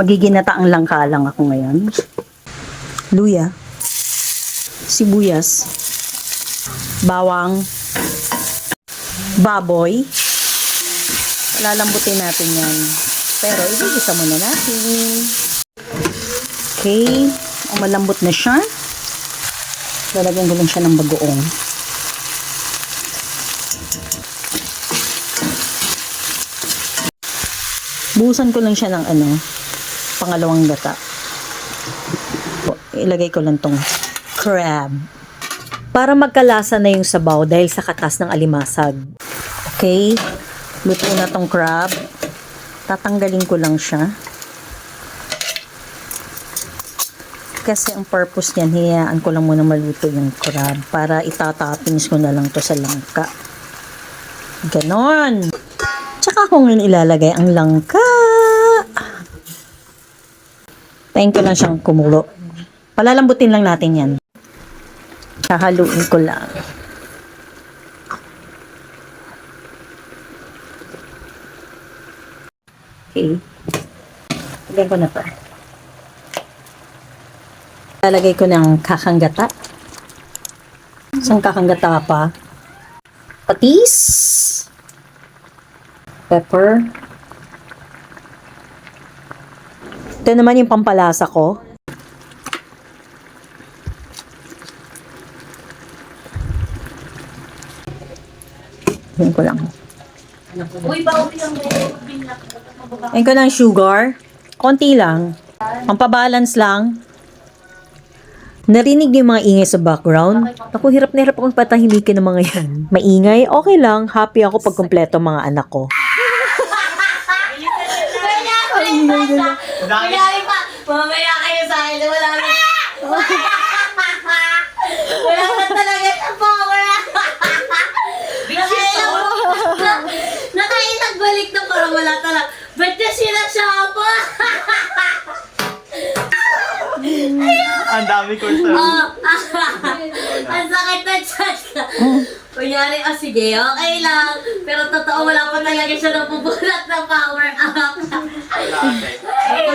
Magiginataang langka lang ako ngayon. Luya. Sibuyas. Bawang. Baboy. Lalambutin natin yan. Pero igigisa muna natin. Okay. O malambot na siya. Lalagyan ko lang siya ng bagoong. Buhusan ko lang siya ng ano, pangalawang gata. O, Ilagay ko lang tong crab. Para magkalasa na yung sabaw dahil sa katas ng alimasag. Okay? Luto na tong crab. Tatanggalin ko lang siya. Kasi ang purpose niyan, hinayaan ko lang muna maluto yung crab para itatoppings ko na lang to sa langka. Ganon. Tsaka ngayon ilalagay ang langka. Tayin ko lang siyang kumulo. Palalambutin lang natin yan. Kahaluin ko lang. Okay. Lagyan ko na to. Lalagay ko ng kakanggata. Isang kakanggata pa. Patis. Pepper. Ito naman yung pampalasa ko. Yan ko lang. Yan ko ng sugar. Konti lang. Pampabalance lang. Narinig niyo yung mga ingay sa background? Ako, hirap na hirap akong patahimikin ng mga yan. Maingay? Okay lang. Happy ako pag kumpleto ang mga anak ko. Kunyari pa, mamaya kayo sa akin, wala na. wala na talaga sa power. Kaya mo, nakailagbalik na parang wala talaga. Ba't niya sila siya pa? Ang dami ko sir. Oh, ang sakit na chat. Kunyari, oh sige, okay lang. Pero totoo, wala pa talaga siya napupulat na power up.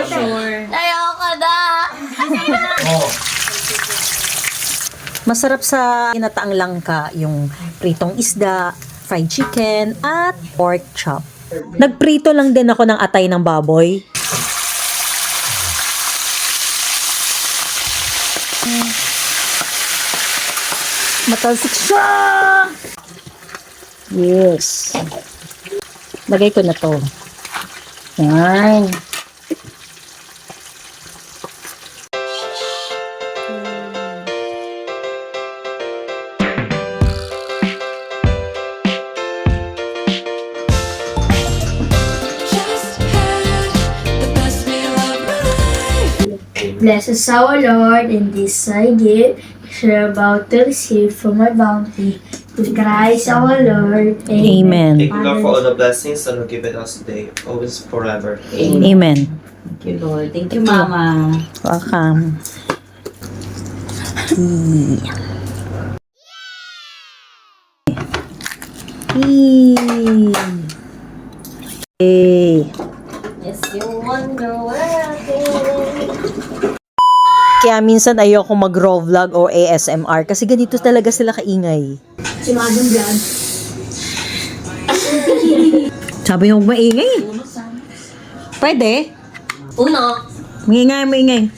Sure. Ayoko na. Masarap sa inataang langka yung pritong isda, fried chicken, at pork chop. Nagprito lang din ako ng atay ng baboy. Matalsik siya! Yes. Lagay ko na to. Yan. Just had the best meal of my life. Bless us our Lord, and this I give, share about to receive from my bounty. Through Christ our Lord. Amen. Thank you God for all the blessings that are given us today, always forever. Amen. Thank you, Lord. Thank you, Mama. Welcome. Yee. Yay. Yes, you wonder where I've been. Kaya minsan ayoko mag-raw vlog o ASMR kasi ganito talaga sila kaingay. Si Madam Vlog. Sabi yung maingay. Pwede. Uno, Maingay, maingay.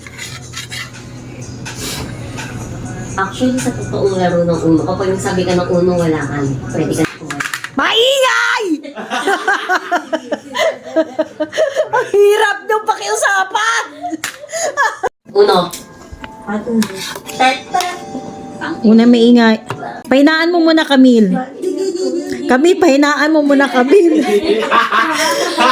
actually sa totoong laro ng uno, kapag nagsabi ka ng uno, wala ka. Pwede ka na Maingay! Ang hirap nung pakiusapan! Uno. Una maingay. Pahinaan mo muna, Camille. Kami, pahinaan mo muna, Camille.